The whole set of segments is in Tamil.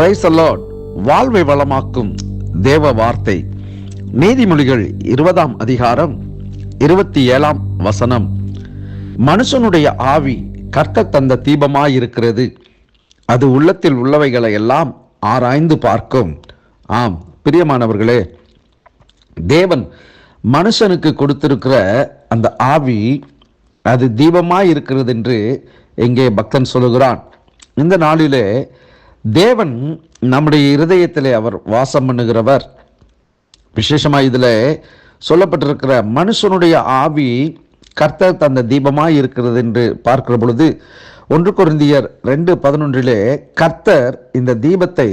பிரைஸ் அலாட் வாழ்வை வளமாக்கும் தேவ வார்த்தை. நீதிமொழிகள் இருபதாம் அதிகாரம் இருபத்தி ஏழாம் வசனம். மனுஷனுடைய ஆவி கர்த்தர் தந்த தீபமாயிருக்கிறது. அது உள்ளத்தில் உள்ளவைகளை எல்லாம் ஆராய்ந்து பார்க்கும். ஆம் பிரியமானவர்களே தேவன் மனுஷனுக்கு கொடுத்திருக்கிற அந்த ஆவி அது தீபமாய் இருக்கிறது என்று இங்கே பக்தன் சொல்லுகிறான். இந்த நாளிலே தேவன் நம்முடைய இருதயத்தில் அவர் வாசம் பண்ணுகிறவர். விசேஷமாக இதில் சொல்லப்பட்டிருக்கிற மனுஷனுடைய ஆவி கர்த்தர் தந்த தீபமாக இருக்கிறது என்று பார்க்கிற பொழுது ஒன்று குருந்தியர் ரெண்டு பதினொன்றிலே கர்த்தர் இந்த தீபத்தை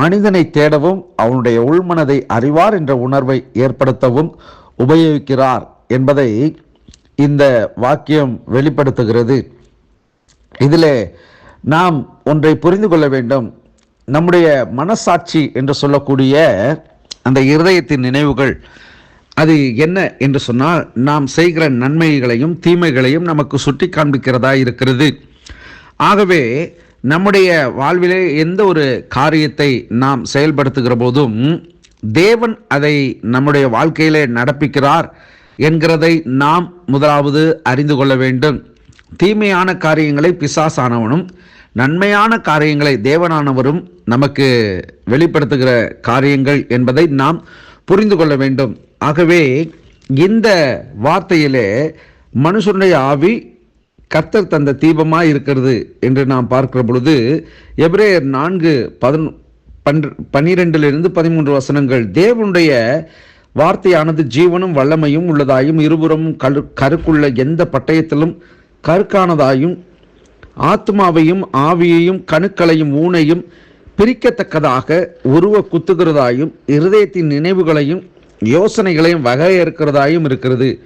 மனிதனை தேடவும் அவனுடைய உள்மனதை அறிவார் என்ற உணர்வை ஏற்படுத்தவும் உபயோகிக்கிறார் என்பதை இந்த வாக்கியம் வெளிப்படுத்துகிறது. இதிலே நாம் ஒன்றை புரிந்து கொள்ள வேண்டும். நம்முடைய மனசாட்சி என்று சொல்லக்கூடிய அந்த இருதயத்தின் நினைவுகள் அது என்ன என்று சொன்னால் நாம் செய்கிற நன்மைகளையும் தீமைகளையும் நமக்கு சுட்டி காண்பிக்கிறதா இருக்கிறது. ஆகவே நம்முடைய வாழ்விலே எந்த ஒரு காரியத்தை நாம் செயல்படுத்துகிற போதும் தேவன் அதை நம்முடைய வாழ்க்கையிலே நடப்பிக்கிறார் என்கிறதை நாம் முதலாவது அறிந்து கொள்ள வேண்டும். தீமையான காரியங்களை பிசாசானவனும் நன்மையான காரியங்களை தேவனானவரும் நமக்கு வெளிப்படுத்துகிற காரியங்கள் என்பதை நாம் புரிந்து கொள்ள வேண்டும். ஆகவே இந்த வார்த்தையிலே மனுஷனுடைய ஆவி கர்த்தர் தந்த தீபமாக இருக்கிறது என்று நாம் பார்க்கிற பொழுது எப்ரேயர் நான்கு பதினொ பன் பன்னிரெண்டிலிருந்து பதிமூன்று வசனங்கள் தேவனுடைய வார்த்தையானது ஜீவனும் வல்லமையும் உள்ளதாயும் இருபுறமும் கரு கருக்குள்ள எந்த பட்டயத்திலும் கருக்கானதாயும் ஆத்மாவையும் ஆவியையும் கணுக்களையும் ஊனையும் பிரிக்கத்தக்கதாக உருவ குத்துகிறதாயும் இருதயத்தின் நினைவுகளையும் யோசனைகளையும் வகையறுக்கிறதாயும் இருக்கிறது.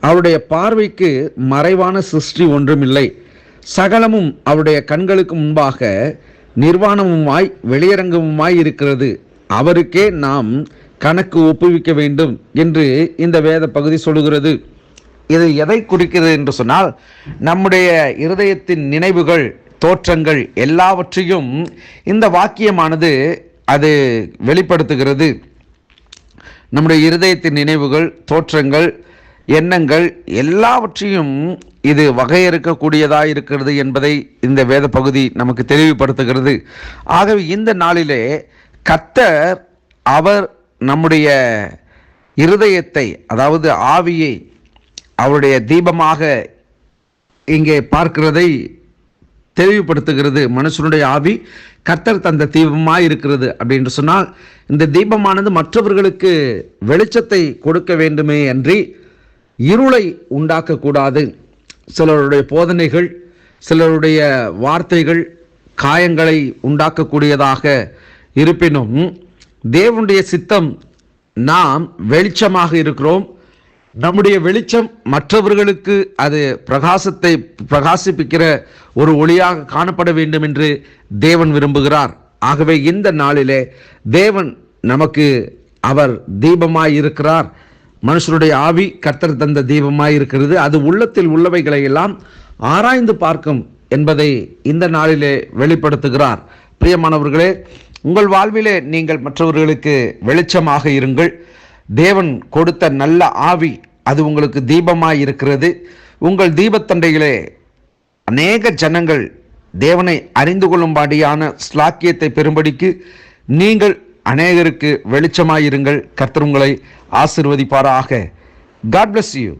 அவருடைய பார்வைக்கு மறைவான சிருஷ்டி ஒன்றுமில்லை. சகலமும் அவருடைய கண்களுக்கு முன்பாக நிர்வாணமுமாய் வெளியரங்கமுமாய் இருக்கிறது. அவருக்கே நாம் கணக்கு ஒப்புவிக்க வேண்டும் என்று இந்த வேத பகுதி சொல்லுகிறது. இது எதை குறிக்கிறது என்று சொன்னால் நம்முடைய இருதயத்தின் நினைவுகள் தோற்றங்கள் எல்லாவற்றையும் இந்த வாக்கியமானது அது வெளிப்படுத்துகிறது. நம்முடைய இருதயத்தின் நினைவுகள் தோற்றங்கள் எண்ணங்கள் எல்லாவற்றையும் இது வகையறுக்கக்கூடியதாக இருக்கிறது என்பதை இந்த வேத பகுதி நமக்கு தெளிவுபடுத்துகிறது. ஆகவே இந்த நாளிலே கத்தர் அவர் நம்முடைய இருதயத்தை அதாவது ஆவியை அவருடைய தீபமாக இங்கே பார்க்கிறதை தெளிவுபடுத்துகிறது மனுஷனுடைய ஆவி. கத்தர் தந்த தீபமாக இருக்கிறது அப்படின்னு சொன்னால் இந்த தீபமானது மற்றவர்களுக்கு வெளிச்சத்தை கொடுக்க வேண்டுமே அன்றி இருளை உண்டாக்கக்கூடாது. சிலருடைய போதனைகள் சிலருடைய வார்த்தைகள் காயங்களை உண்டாக்கக்கூடியதாக இருப்பினும் தேவனுடைய சித்தம் நாம் வெளிச்சமாக இருக்கிறோம். நம்முடைய வெளிச்சம் மற்றவர்களுக்கு அது பிரகாசத்தை பிரகாசிப்பிக்கிற ஒரு ஒளியாக காணப்பட வேண்டும் என்று தேவன் விரும்புகிறார். ஆகவே இந்த நாளிலே தேவன் நமக்கு அவர் தீபமாய் இருக்கிறார் மனுஷனுடைய ஆவி கர்த்தர் தந்த தீபமாய் இருக்கிறது அது உள்ளத்தில் உள்ளவைகளை எல்லாம் ஆராய்ந்து பார்க்கும் என்பதை இந்த நாளிலே வெளிப்படுத்துகிறார். பிரியமானவர்களே உங்கள் வாழ்விலே நீங்கள் மற்றவர்களுக்கு வெளிச்சமாக இருங்கள். தேவன் கொடுத்த நல்ல ஆவி அது உங்களுக்கு தீபமாக இருக்கிறது. உங்கள் தீபத்தண்டையிலே அநேக ஜனங்கள் தேவனை அறிந்து கொள்ளும்படியான ஸ்லாக்கியத்தை பெறும்படிக்கு நீங்கள் அநேகருக்கு வெளிச்சமாயிருங்கள். கர்த்தர் உங்களை ஆசிர்வதிப்பாராக. God bless you